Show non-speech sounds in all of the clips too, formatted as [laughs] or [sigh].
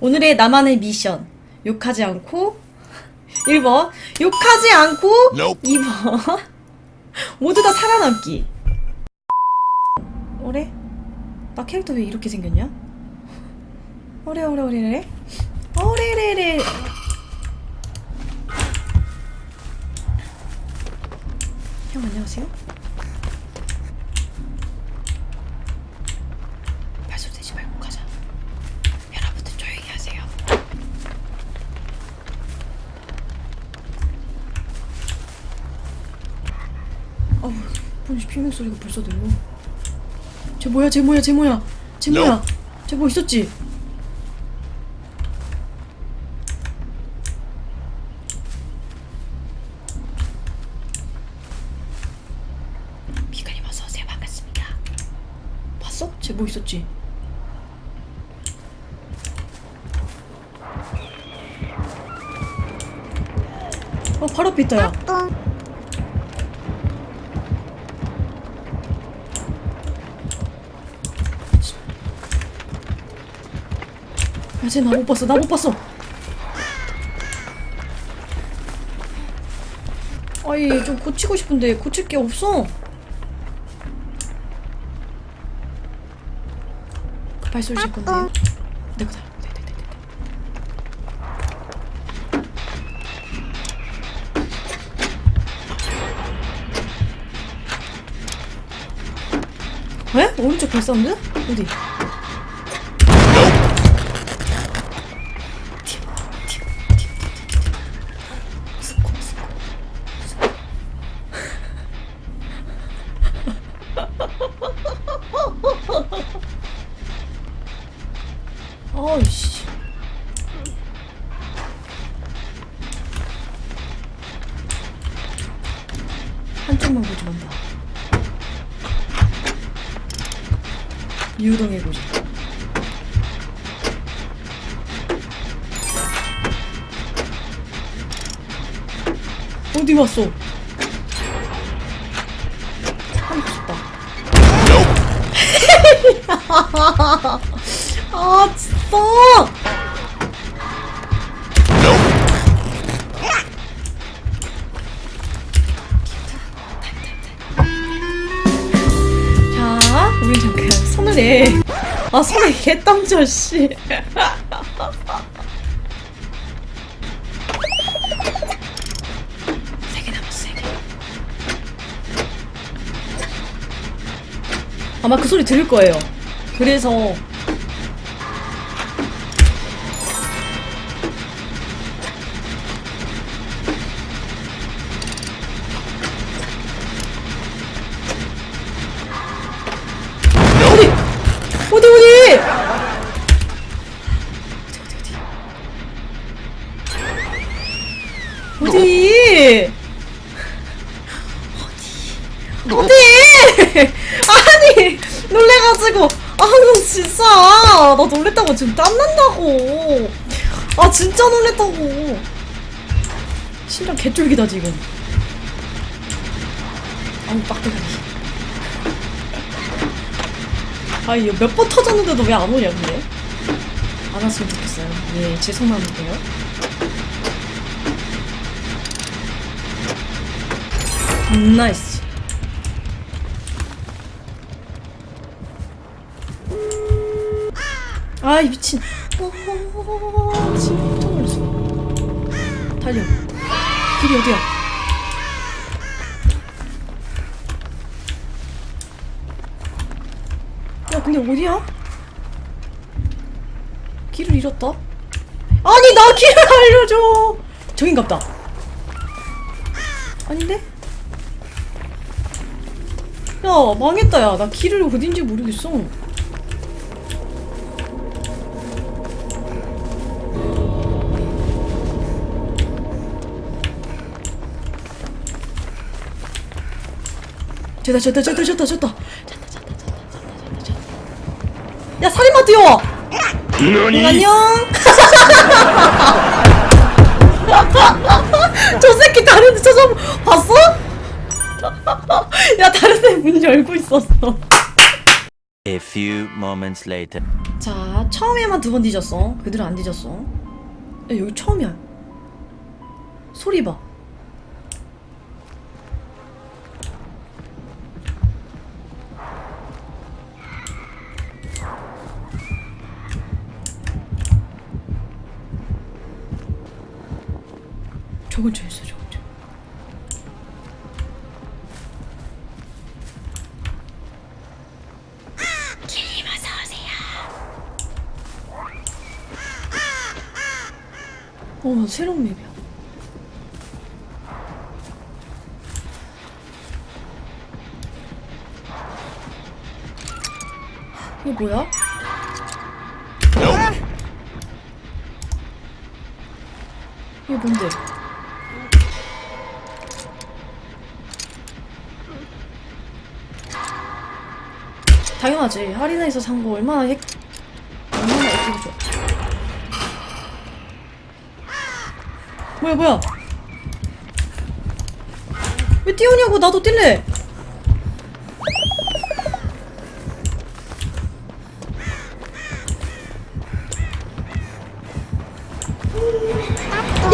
오늘의 나만의 미션. 욕하지 않고 [laughs] 1번 욕하지 않고 Nope. 2번 [laughs] 모두 다 살아남기. 어래? 나 캐릭터 왜 이렇게 생겼냐? 어래 어래 어래 어래 어래래래 형 안녕하세요. 어우, 뭔 비명 소리가 벌써 들려. 쟤 뭐야? 쟤 뭐야? 쟤 뭐야? 쟤 뭐야? No. 쟤뭐 있었지? 미카님 어서 오세요. 반갑습니다. 봤어? 쟤 뭐 있었지? 어 바로 앞에 있다 야. 야, 쟤 나 못 봤어. 나 못 봤어. 아이, 좀 고치고 싶은데 고칠 게 없어. 그 발소리 칠 건데요. 내 거다. 네, 네, 네, 네. 에? 오른쪽 발사운드? 어디? [laughs] 아이씨. 한쪽만 보지 만다. 유동의 고지 어디 왔어? [laughs] 아 진짜. 자, 우리 잠깐 손을 내. 아 손에 개땀져 씨. [laughs] 아마 그 소리 들을 거예요. 그래서 어디? 어디 어디 놀랬다고 지금 땀난다고. 아 진짜 놀랬다고. 심장 개쫄기다 지금. 아우 빡대가리. 아이 몇번 터졌는데도 왜 안 오냐 근데? 안 왔으면 좋겠어요. 예 죄송합니다요. 음, 나이스 아이 미친. 어, 지금 깜짝 놀랐어 달려. 길이 어디야? 야 근데 어디야? 길을 잃었다? 아니 나 길을 [laughs] 알려줘! 저긴갑다. 아닌데? 야 망했다 야. 나 길을 어딘지 모르겠어 졌다 졌다 졌다 졌다 졌다 야 살인마 너니? 안녕 [laughs] 저 새끼 다른 데 찾아 봤어? 야 다른 데 문 열고 있었어 A few moments later. 자, 처음에만 두 번 뒤졌어. 그대로 안 뒤졌어. 야, 여기 처음이야. 소리 봐. 저 있어, 저건 저. 님 어서 오세요. 어, 새로운 맵이야. 이거 뭐야? 이게 뭔데? 당연하지. 할인해서 산 거 얼마나 핵, 얼마나 액티브 좋아. 뭐야 뭐야 왜 뛰어냐고 나도 뛸래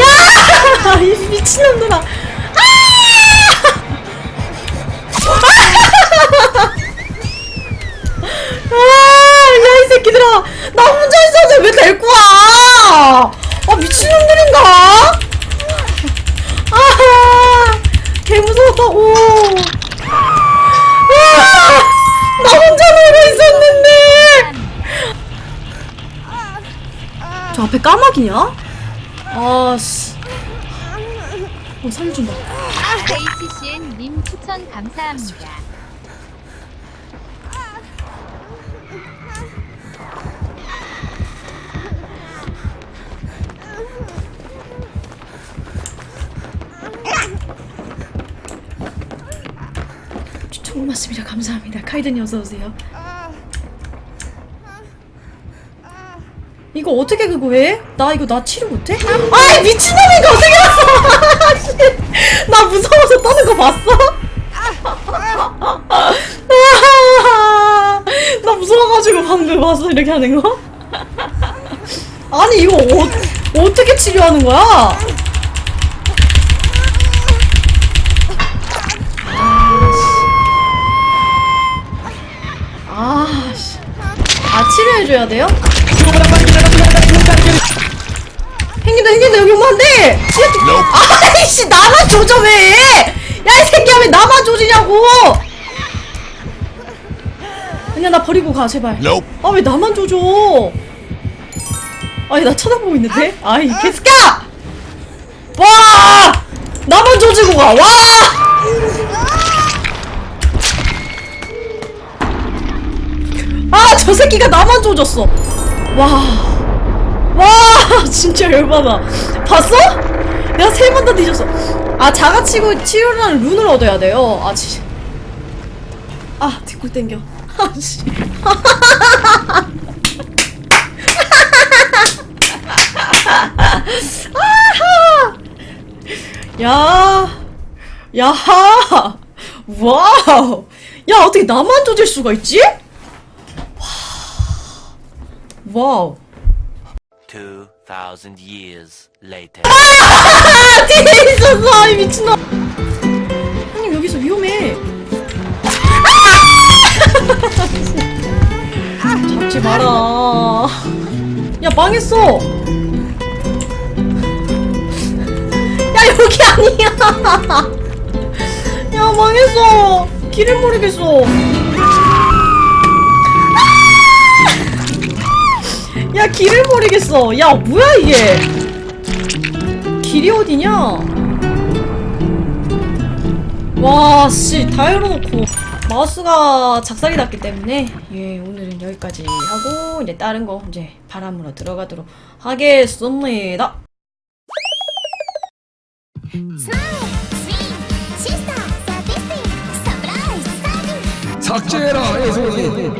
야! [laughs] 이 미친놈들아 아! 개 무서웠다고! 아! 나 혼자 놀고 있었는데! 저 앞에 까마귀냐? 아, 씨. 어, 살려준다. HCN님 추천 감사합니다. 고맙습니다. 감사합니다. 카이든이 어서 오세요. 이거 어떻게 그거 해? 나 이거 나 치료 못해? 아이 미친놈이가 어떻게? 씨, [laughs] 나 무서워서 떠는 거 봤어? 아, [laughs] 나 무서워가지고 방금 봤어 이렇게 하는 거? [laughs] 아니 이거 어, 어떻게 치료하는 거야? 아 씨. 아, 치료해줘야 돼요? 행긴다, 행긴다, 여기 오면 안 돼! 아이씨, 나만 조져, 왜! 야, 이 새끼야, 왜 나만 조지냐고! 아니야, 나 버리고 가, 제발. 아, 왜 나만 조져! 아니, 나 쳐다보고 있는데? 아이, 개새끼야! 와! 나만 조지고 가, 와! 저 새끼가 나만 조졌어. 와. 와, [laughs] 진짜 열받아. 봤어? 내가 세 번 다 뒤졌어. 아, 자가치고 치료라는 룬을 얻어야 돼요. 아, 지. 아, 뒷골 땡겨. [laughs] 아, 씨. [laughs] 야, 야하, 와우. 야, 어떻게 나만 조질 수가 있지? 와우. 2,000 years later. 아, [laughs] 뒤에 있었어, 이 미친놈. 형님, 여기서 위험해. 아! [laughs] 잡지 마라. 야, 망했어. 야, 여기 아니야. [laughs] 야, 망했어. 길을 모르겠어. 야, 길을 모르겠어. 야, 뭐야, 이게. 길이 어디냐? 와, 씨, 다 열어놓고. 마우스가 작살이 났기 때문에, 예, 오늘은 여기까지 하고, 이제 다른 거, 이제 바람으로 들어가도록 하겠습니다. 삭제해라 애송이